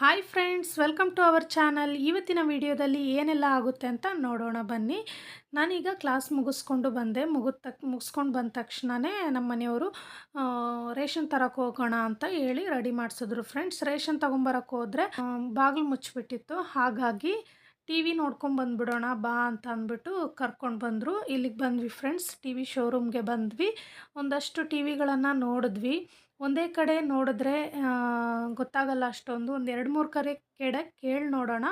Hi friends welcome to our channel ಇವತ್ತಿನ ವಿಡಿಯೋದಲ್ಲಿ ಏನೆಲ್ಲ ಆಗುತ್ತೆ ಅಂತ ನೋಡೋಣ ಬನ್ನಿ. ನಾನೀಗ ಕ್ಲಾಸ್ ಮುಗಿಸ್ಕೊಂಡು ಬಂದೆ. ಮುಗಿದ ತಕ್ ಮುಗಿಸ್ಕೊಂಡು ಬಂದ ತಕ್ಷಣವೇ ನಮ್ಮ ಮನೆಯವರು ರೇಷನ್ ತರಕ್ಕೆ ಹೋಗೋಣ ಅಂತ ಹೇಳಿ ರೆಡಿ ಮಾಡಿಸಿದ್ರು ಫ್ರೆಂಡ್ಸ್ ರೇಷನ್ ತೊಗೊಂಬರಕ್ಕೆ ಹೋದರೆ ಬಾಗಿಲು ಮುಚ್ಚಿಬಿಟ್ಟಿತ್ತು. ಹಾಗಾಗಿ ಟಿ ವಿ ನೋಡ್ಕೊಂಡು ಬಂದುಬಿಡೋಣ, ಬಾ ಅಂತ ಅಂದ್ಬಿಟ್ಟು ಕರ್ಕೊಂಡು ಬಂದರು. ಇಲ್ಲಿಗೆ ಬಂದ್ವಿ ಫ್ರೆಂಡ್ಸ್ ಟಿ ವಿ ಶೋರೂಮ್ಗೆ ಬಂದ್ವಿ. ಒಂದಷ್ಟು ಟಿ ವಿಗಳನ್ನು ನೋಡಿದ್ವಿ. ಒಂದೇ ಕಡೆ ನೋಡಿದ್ರೆ ಗೊತ್ತಾಗಲ್ಲ ಅಷ್ಟೊಂದು. ಒಂದು ಎರಡು ಮೂರು ಕಡೆ ಕೆಡೆ ಕೇಳಿ ನೋಡೋಣ.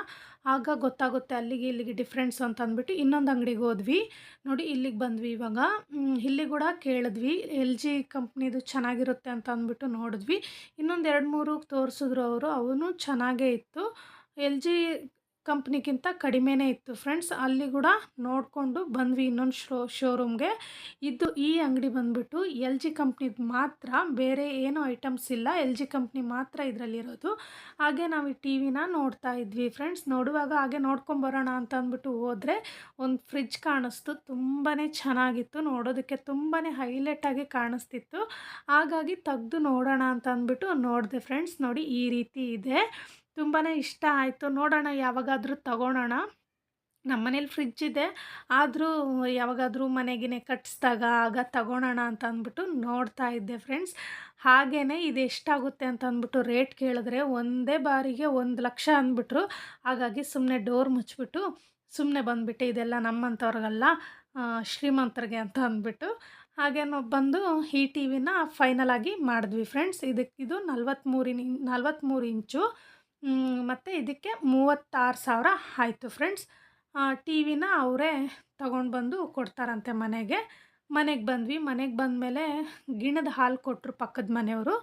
ಆಗ ಗೊತ್ತಾಗುತ್ತೆ ಅಲ್ಲಿಗೆ ಇಲ್ಲಿಗೆ ಡಿಫ್ರೆನ್ಸ್ ಅಂತ ಅಂದ್ಬಿಟ್ಟು ಇನ್ನೊಂದು ಅಂಗಡಿಗೆ ಹೋದ್ವಿ. ನೋಡಿ, ಇಲ್ಲಿಗೆ ಬಂದ್ವಿ ಇವಾಗ. ಇಲ್ಲಿ ಕೂಡ ಕೇಳಿದ್ವಿ. ಎಲ್ ಜಿ ಕಂಪ್ನಿದು ಚೆನ್ನಾಗಿರುತ್ತೆ ಅಂತ ಅಂದ್ಬಿಟ್ಟು ನೋಡಿದ್ವಿ. ಇನ್ನೊಂದು ಎರಡು ಮೂರು ತೋರಿಸಿದ್ರು ಅವರು. ಅವನು ಚೆನ್ನಾಗೇ ಇತ್ತು. ಎಲ್ ಜಿ ಕಂಪ್ನಿಗಿಂತ ಕಡಿಮೆನೇ ಇತ್ತು. ಫ್ರೆಂಡ್ಸ್ ಅಲ್ಲಿ ಕೂಡ ನೋಡಿಕೊಂಡು ಬಂದ್ವಿ ಇನ್ನೊಂದು ಶೋ ಶೋರೂಮ್ಗೆ ಇದು ಈ ಅಂಗಡಿ ಬಂದುಬಿಟ್ಟು ಎಲ್ ಜಿ ಕಂಪ್ನಿದು ಮಾತ್ರ ಬೇರೆ ಏನೂ ಐಟಮ್ಸ್ ಇಲ್ಲ. ಎಲ್ ಜಿ ಕಂಪ್ನಿ ಮಾತ್ರ ಇದರಲ್ಲಿರೋದು. ಹಾಗೆ ನಾವು ಈ ಟಿ ವಿನ ನೋಡ್ತಾ ಇದ್ವಿ. ಫ್ರೆಂಡ್ಸ್ ನೋಡುವಾಗ ಹಾಗೆ ನೋಡ್ಕೊಂಬರೋಣ ಅಂತ ಅಂದ್ಬಿಟ್ಟು ಹೋದರೆ ಒಂದು ಫ್ರಿಜ್ ಕಾಣಿಸ್ತು. ತುಂಬಾ ಚೆನ್ನಾಗಿತ್ತು. ನೋಡೋದಕ್ಕೆ ತುಂಬಾ ಹೈಲೈಟಾಗಿ ಕಾಣಿಸ್ತಿತ್ತು. ಹಾಗಾಗಿ ತೆಗೆದು ನೋಡೋಣ ಅಂತ ಅಂದ್ಬಿಟ್ಟು ನೋಡಿದೆ. ಫ್ರೆಂಡ್ಸ್ ನೋಡಿ ಈ ರೀತಿ ಇದೆ. ತುಂಬಾ ಇಷ್ಟ ಆಯಿತು. ನೋಡೋಣ, ಯಾವಾಗಾದರೂ ತಗೊಳ್ಳೋಣ ನಮ್ಮ ಮನೇಲಿ ಫ್ರಿಜ್ ಇದೆ. ಆದರೂ ಯಾವಾಗಾದರೂ ಮನೆಗಿನೇ ಕಟ್ಟಿಸ್ದಾಗ ಆಗ ತಗೊಳ್ಳೋಣ ಅಂತ ಅಂದ್ಬಿಟ್ಟು ನೋಡ್ತಾ ಇದ್ದೆ ಫ್ರೆಂಡ್ಸ್ ಹಾಗೇ ಇದು ಎಷ್ಟಾಗುತ್ತೆ ಅಂತ ಅಂದ್ಬಿಟ್ಟು ರೇಟ್ ಕೇಳಿದ್ರೆ ಒಂದೇ ಬಾರಿಗೆ ಒಂದು ಲಕ್ಷ ಅಂದ್ಬಿಟ್ರು. ಹಾಗಾಗಿ ಸುಮ್ಮನೆ ಡೋರ್ ಮುಚ್ಚಿಬಿಟ್ಟು ಸುಮ್ಮನೆ ಬಂದುಬಿಟ್ಟೆ. ಇದೆಲ್ಲ ನಮ್ಮಂಥವ್ರಿಗಲ್ಲ ಶ್ರೀಮಂತರಿಗೆ ಅಂತ ಅಂದ್ಬಿಟ್ಟು. ಹಾಗೆ ಬಂದು ಈ ಟಿ ವಿನ ಫೈನಲ್ ಆಗಿ ಮಾಡಿದ್ವಿ ಫ್ರೆಂಡ್ಸ್ ಇದಕ್ಕೆ ಇದು ನಲ್ವತ್ತ್ಮೂರಿನ ನಲ್ವತ್ತ್ಮೂರು ಇಂಚು ಮತ್ತು ಇದಕ್ಕೆ ಮೂವತ್ತಾರು ಸಾವಿರ ಆಯಿತು ಫ್ರೆಂಡ್ಸ್. ಟಿ ವಿನ ಅವರೇ ತಗೊಂಡು ಬಂದು ಕೊಡ್ತಾರಂತೆ ಮನೆಗೆ. ಮನೆಗೆ ಬಂದ್ವಿ. ಮನೆಗೆ ಬಂದಮೇಲೆ ಗಿಣದ ಹಾಲು ಕೊಟ್ಟರು ಪಕ್ಕದ ಮನೆಯವರು.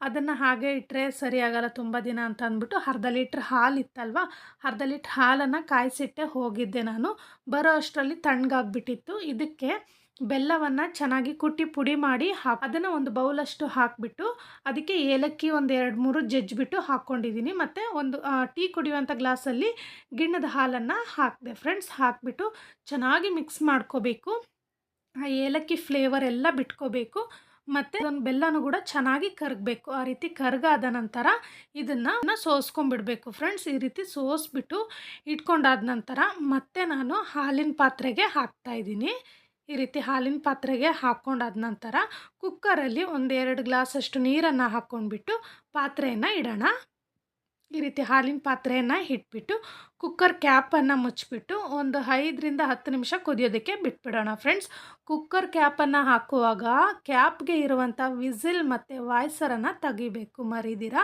ಅದನ್ನು ಹಾಗೆ ಇಟ್ಟರೆ ಸರಿಯಾಗಲ್ಲ, ತುಂಬ ದಿನ ಅಂತ ಅಂದ್ಬಿಟ್ಟು ಅರ್ಧ ಲೀಟ್ರ್ ಹಾಲು ಇತ್ತಲ್ವ? ಅರ್ಧ ಲೀಟ್ರ್ ಹಾಲನ್ನು ಕಾಯಿಸಿಟ್ಟೆ ಹೋಗಿದ್ದೆ ನಾನು. ಬರೋ ಅಷ್ಟರಲ್ಲಿ ತಣ್ಣಗಾಗ್ಬಿಟ್ಟಿತ್ತು. ಇದಕ್ಕೆ ಬೆಲ್ಲವನ್ನು ಚೆನ್ನಾಗಿ ಕುಟ್ಟಿ ಪುಡಿ ಮಾಡಿ ಹಾಕಿ ಅದನ್ನು ಒಂದು ಬೌಲಷ್ಟು ಹಾಕಿಬಿಟ್ಟು ಅದಕ್ಕೆ ಏಲಕ್ಕಿ ಒಂದು ಎರಡು ಮೂರು ಜಜ್ಜಿಬಿಟ್ಟು ಹಾಕ್ಕೊಂಡಿದ್ದೀನಿ ಮತ್ತು ಒಂದು ಟೀ ಕುಡಿಯುವಂಥ ಗ್ಲಾಸಲ್ಲಿ ಗಿಣ್ಣದ ಹಾಲನ್ನು ಹಾಕಿದೆ ಫ್ರೆಂಡ್ಸ್ ಹಾಕಿಬಿಟ್ಟು ಚೆನ್ನಾಗಿ ಮಿಕ್ಸ್ ಮಾಡ್ಕೋಬೇಕು. ಆ ಏಲಕ್ಕಿ ಫ್ಲೇವರ್ ಎಲ್ಲ ಬಿಟ್ಕೋಬೇಕು. ಮತ್ತು ಒಂದು ಬೆಲ್ಲನೂ ಕೂಡ ಚೆನ್ನಾಗಿ ಕರಗಬೇಕು. ಆ ರೀತಿ ಕರಗಾದ ನಂತರ ಇದನ್ನು ಸೋಸ್ಕೊಂಡ್ಬಿಡ್ಬೇಕು. ಫ್ರೆಂಡ್ಸ್ ಈ ರೀತಿ ಸೋಸ್ಬಿಟ್ಟು ಇಟ್ಕೊಂಡಾದ ನಂತರ ಮತ್ತೆ ನಾನು ಹಾಲಿನ ಪಾತ್ರೆಗೆ ಹಾಕ್ತಾ ಇದ್ದೀನಿ ಈ ರೀತಿ ಹಾಲಿನ ಪಾತ್ರೆಗೆ ಹಾಕ್ಕೊಂಡಾದ ನಂತರ ಕುಕ್ಕರಲ್ಲಿ ಒಂದೆರಡು ಗ್ಲಾಸಷ್ಟು ನೀರನ್ನು ಹಾಕ್ಕೊಂಡ್ಬಿಟ್ಟು ಪಾತ್ರೆಯನ್ನು ಇಡೋಣ. ಈ ರೀತಿ ಹಾಲಿನ ಪಾತ್ರೆಯನ್ನು ಇಟ್ಬಿಟ್ಟು ಕುಕ್ಕರ್ ಕ್ಯಾಪನ್ನು ಮುಚ್ಚಿಬಿಟ್ಟು ಒಂದು ಐದರಿಂದ ಹತ್ತು ನಿಮಿಷ ಕುದಿಯೋದಕ್ಕೆ ಬಿಟ್ಬಿಡೋಣ ಫ್ರೆಂಡ್ಸ್. ಕುಕ್ಕರ್ ಕ್ಯಾಪನ್ನು ಹಾಕುವಾಗ ಕ್ಯಾಪ್ಗೆ ಇರುವಂಥ ವಿಸಿಲ್ ಮತ್ತು ವಾಯ್ಸರನ್ನು ತೆಗಿಬೇಕು, ಮರಿದಿರ?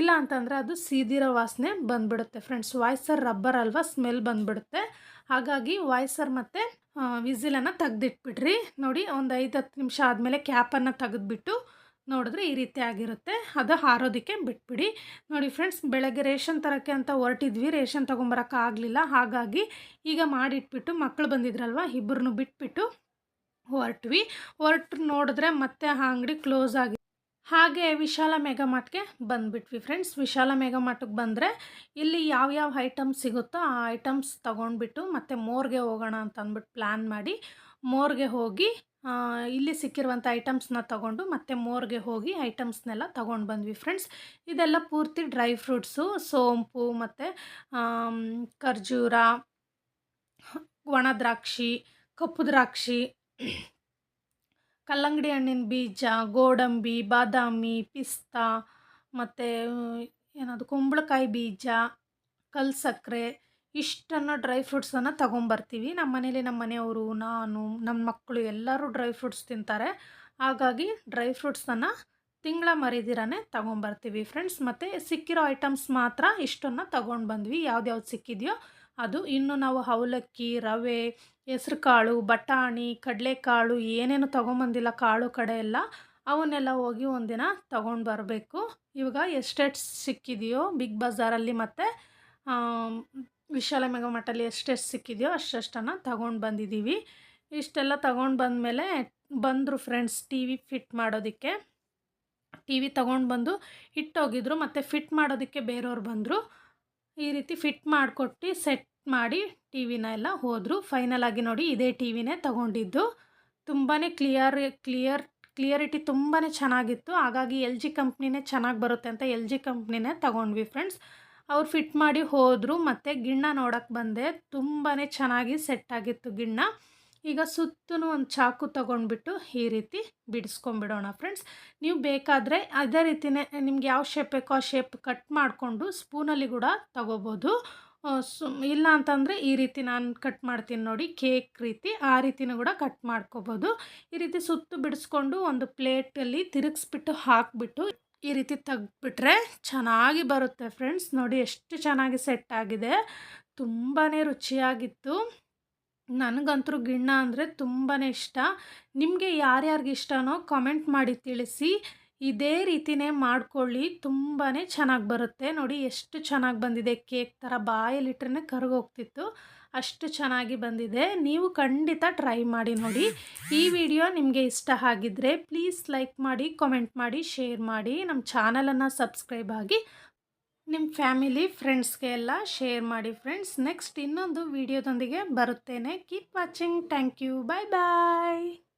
ಇಲ್ಲ ಅಂತಂದರೆ ಅದು ಸೀದಿರೋ ವಾಸನೆ ಬಂದುಬಿಡುತ್ತೆ ಫ್ರೆಂಡ್ಸ್. ವಾಯ್ಸರ್ ರಬ್ಬರ್ ಅಲ್ವಾ, ಸ್ಮೆಲ್ ಬಂದ್ಬಿಡುತ್ತೆ. ಹಾಗಾಗಿ ವಾಯ್ಸರ್ ಮತ್ತು ವಿಸಿಲನ್ನು ತೆಗ್ದಿಟ್ಬಿಡ್ರಿ ನೋಡಿ, ಒಂದು ಐದು ಹತ್ತು ನಿಮಿಷ ಆದಮೇಲೆ ಕ್ಯಾಪನ್ನು ತೆಗೆದುಬಿಟ್ಟು ನೋಡಿದ್ರೆ ಈ ರೀತಿ ಆಗಿರುತ್ತೆ. ಅದು ಹಾರೋದಕ್ಕೆ ಬಿಟ್ಬಿಡಿ. ನೋಡಿ ಫ್ರೆಂಡ್ಸ್ ಬೆಳಗ್ಗೆ ರೇಷನ್ ತರೋಕ್ಕೆ ಅಂತ ಹೊರಟಿದ್ವಿ. ರೇಷನ್ ಆಗಲಿಲ್ಲ. ಹಾಗಾಗಿ ಈಗ ಮಾಡಿಟ್ಬಿಟ್ಟು ಮಕ್ಕಳು ಬಂದಿದ್ರಲ್ವ ಇಬ್ಬರನ್ನು ಬಿಟ್ಬಿಟ್ಟು ಹೊರಟ್ವಿ. ಹೊರಟು ನೋಡಿದ್ರೆ ಮತ್ತೆ ಆ ಅಂಗಡಿ ಕ್ಲೋಸ್ ಆಗಿ ಹಾಗೆ ವಿಶಾಲ ಮೆಗಾಮಾರ್ಟ್ಗೆ ಬಂದುಬಿಟ್ವಿ ಫ್ರೆಂಡ್ಸ್. ವಿಶಾಲ ಮೆಗಾಮಾರ್ಟಿಗೆ ಬಂದರೆ ಇಲ್ಲಿ ಯಾವ್ಯಾವ ಐಟಮ್ಸ್ ಸಿಗುತ್ತೋ ಆ ಐಟಮ್ಸ್ ತೊಗೊಂಡ್ಬಿಟ್ಟು ಮತ್ತು ಮೋರ್ಗೆ ಹೋಗೋಣ ಅಂತ ಅಂದ್ಬಿಟ್ಟು ಪ್ಲ್ಯಾನ್ ಮಾಡಿ ಮೋರ್ಗೆ ಹೋಗಿ ಇಲ್ಲಿ ಸಿಕ್ಕಿರುವಂಥ ಐಟಮ್ಸ್ನ ತಗೊಂಡು ಮತ್ತೆ ಮೋರ್ಗೆ ಹೋಗಿ ಐಟಮ್ಸ್ನೆಲ್ಲ ತೊಗೊಂಡು ಬಂದ್ವಿ ಫ್ರೆಂಡ್ಸ್. ಇದೆಲ್ಲ ಪೂರ್ತಿ ಡ್ರೈ ಫ್ರೂಟ್ಸು, ಸೋಂಪು ಮತ್ತು ಖರ್ಜೂರ, ಒಣ ದ್ರಾಕ್ಷಿ, ಕಪ್ಪು ದ್ರಾಕ್ಷಿ ಕಲ್ಲಂಗಡಿ ಹಣ್ಣಿನ ಬೀಜ, ಗೋಡಂಬಿ, ಬಾದಾಮಿ, ಪಿಸ್ತಾ, ಮತ್ತು ಏನದು, ಕುಂಬಳಕಾಯಿ ಬೀಜ ಕಲ್ ಸಕ್ಕರೆ ಇಷ್ಟನ್ನು ಡ್ರೈ ಫ್ರೂಟ್ಸನ್ನು ತೊಗೊಂಬರ್ತೀವಿ. ನಮ್ಮ ಮನೇಲಿ ನಮ್ಮ ಮನೆಯವರು, ನಾನು ನಮ್ಮ ಮಕ್ಕಳು ಎಲ್ಲರೂ ಡ್ರೈ ಫ್ರೂಟ್ಸ್ ತಿಂತಾರೆ. ಹಾಗಾಗಿ ಡ್ರೈ ಫ್ರೂಟ್ಸನ್ನು ತಿಂಗಳ ಮರಿದಿರನೇ ತೊಗೊಂಬರ್ತೀವಿ. ಫ್ರೆಂಡ್ಸ್, ಮತ್ತು ಸಿಕ್ಕಿರೋ ಐಟಮ್ಸ್ ಮಾತ್ರ ಇಷ್ಟನ್ನು ತೊಗೊಂಡು ಬಂದ್ವಿ. ಯಾವ್ದ್ಯಾವ್ದು ಸಿಕ್ಕಿದೆಯೋ ಅದು ಇನ್ನು ನಾವು ಅವಲಕ್ಕಿ, ರವೆ ಹೆಸ್ರು ಕಾಳು ಬಟಾಣಿ, ಕಡಲೆಕಾಳು, ಏನೇನು ತೊಗೊಂಬಂದಿಲ್ಲ ಕಾಳು ಕಡೆ ಎಲ್ಲ, ಅವನ್ನೆಲ್ಲ ಹೋಗಿ ಒಂದಿನ ತೊಗೊಂಡು ಬರಬೇಕು. ಇವಾಗ ಎಷ್ಟೆಷ್ಟು ಸಿಕ್ಕಿದೆಯೋ ಬಿಗ್ ಬಜಾರಲ್ಲಿ ಮತ್ತು ವಿಶಾಲ ಮೆಗಾಮಾರ್ಟಲ್ಲಿ ಎಷ್ಟೆಷ್ಟು ಸಿಕ್ಕಿದೆಯೋ ಅಷ್ಟಷ್ಟನ್ನು ತಗೊಂಡು ಬಂದಿದ್ದೀವಿ. ಇಷ್ಟೆಲ್ಲ ತಗೊಂಡು ಬಂದಮೇಲೆ ಬಂದರು ಫ್ರೆಂಡ್ಸ್ ಟಿ ವಿ ಫಿಟ್ ಮಾಡೋದಕ್ಕೆ. ಟಿ ವಿ ತೊಗೊಂಡು ಬಂದು ಇಟ್ಟೋಗಿದ್ರು ಮತ್ತು ಫಿಟ್ ಮಾಡೋದಕ್ಕೆ ಬೇರೆಯವ್ರು ಬಂದರು. ಈ ರೀತಿ ಫಿಟ್ ಮಾಡಿಕೊಟ್ಟು ಸೆಟ್ ಮಾಡಿ ಟಿ ವಿನ ಎಲ್ಲ ಹೋದರು. ಫೈನಲ್ ನೋಡಿ ಇದೇ ಟಿ ವಿನೇ ತೊಗೊಂಡಿದ್ದು. ತುಂಬಾ ಕ್ಲಿಯರ್ ಕ್ಲಿಯರ್ ಕ್ಲಿಯರಿಟಿ ತುಂಬಾ ಚೆನ್ನಾಗಿತ್ತು. ಹಾಗಾಗಿ ಎಲ್ ಜಿ ಕಂಪ್ನಿನೇ ಚೆನ್ನಾಗಿ ಬರುತ್ತೆ ಅಂತ ಎಲ್ ಜಿ ಕಂಪ್ನಿನೇ ತೊಗೊಂಡ್ವಿ ಫ್ರೆಂಡ್ಸ್ ಅವ್ರು ಫಿಟ್ ಮಾಡಿ ಹೋದರು. ಮತ್ತು ಗಿಣ್ಣ ನೋಡೋಕ್ಕೆ ಬಂದೆ. ತುಂಬಾ ಚೆನ್ನಾಗಿ ಸೆಟ್ ಆಗಿತ್ತು ಗಿಣ್ಣ. ಈಗ ಸುತ್ತೂ ಒಂದು ಚಾಕು ತೊಗೊಂಡ್ಬಿಟ್ಟು ಈ ರೀತಿ ಬಿಡಿಸ್ಕೊಂಬಿಡೋಣ ಫ್ರೆಂಡ್ಸ್ ನೀವು ಬೇಕಾದರೆ ಅದೇ ರೀತಿಯೇ ನಿಮ್ಗೆ ಯಾವ ಶೇಪ್ ಬೇಕೋ ಆ ಶೇಪ್ ಕಟ್ ಮಾಡಿಕೊಂಡು ಸ್ಪೂನಲ್ಲಿ ಕೂಡ ತಗೋಬೋದು. ಸು, ಇಲ್ಲ ಅಂತಂದರೆ ಈ ರೀತಿ ನಾನು ಕಟ್ ಮಾಡ್ತೀನಿ ನೋಡಿ ಕೇಕ್ ರೀತಿ ಆ ರೀತಿನೂ ಕೂಡ ಕಟ್ ಮಾಡ್ಕೋಬೋದು. ಈ ರೀತಿ ಸುತ್ತು ಬಿಡಿಸ್ಕೊಂಡು ಒಂದು ಪ್ಲೇಟಲ್ಲಿ ತಿರುಗಿಸ್ಬಿಟ್ಟು ಹಾಕ್ಬಿಟ್ಟು ಈ ರೀತಿ ತೆಗ್ದುಬಿಟ್ರೆ ಚೆನ್ನಾಗಿ ಬರುತ್ತೆ ಫ್ರೆಂಡ್ಸ್ ನೋಡಿ ಎಷ್ಟು ಚೆನ್ನಾಗಿ ಸೆಟ್ ಆಗಿದೆ. ತುಂಬಾ ರುಚಿಯಾಗಿತ್ತು. ನನಗಂತೂ ಗಿಣ್ಣ ಅಂದರೆ ತುಂಬಾ ಇಷ್ಟ. ನಿಮಗೆ ಯಾರ್ಯಾರಿಗೆ ಇಷ್ಟನೋ ಕಾಮೆಂಟ್ ಮಾಡಿ ತಿಳಿಸಿ. ಇದೇ ರೀತಿನೇ ಮಾಡ್ಕೊಳ್ಳಿ. ತುಂಬಾ ಚೆನ್ನಾಗಿ ಬರುತ್ತೆ. ನೋಡಿ ಎಷ್ಟು ಚೆನ್ನಾಗಿ ಬಂದಿದೆ. ಕೇಕ್ ಥರ ಬಾಯಲ್ಲಿಟ್ರೆ ಕರಗೋಗ್ತಿತ್ತು. ಅಷ್ಟು ಚೆನ್ನಾಗಿ ಬಂದಿದೆ. ನೀವು ಖಂಡಿತ ಟ್ರೈ ಮಾಡಿ ನೋಡಿ. ಈ ವಿಡಿಯೋ ನಿಮಗೆ ಇಷ್ಟ ಆಗಿದ್ದರೆ ಪ್ಲೀಸ್ ಲೈಕ್ ಮಾಡಿ ಕಾಮೆಂಟ್ ಮಾಡಿ ಶೇರ್ ಮಾಡಿ. ನಮ್ಮ ಚಾನಲನ್ನು ಸಬ್ಸ್ಕ್ರೈಬ್ ಆಗಿ ನಿಮ್ಮ ಫ್ಯಾಮಿಲಿ, ಫ್ರೆಂಡ್ಸ್ಗೆ ಎಲ್ಲ ಶೇರ್ ಮಾಡಿ ಫ್ರೆಂಡ್ಸ್. ನೆಕ್ಸ್ಟ್ ಇನ್ನೊಂದು ವಿಡಿಯೋದೊಂದಿಗೆ ಬರುತ್ತೇನೆ. Keep watching. Thank you. Bye bye.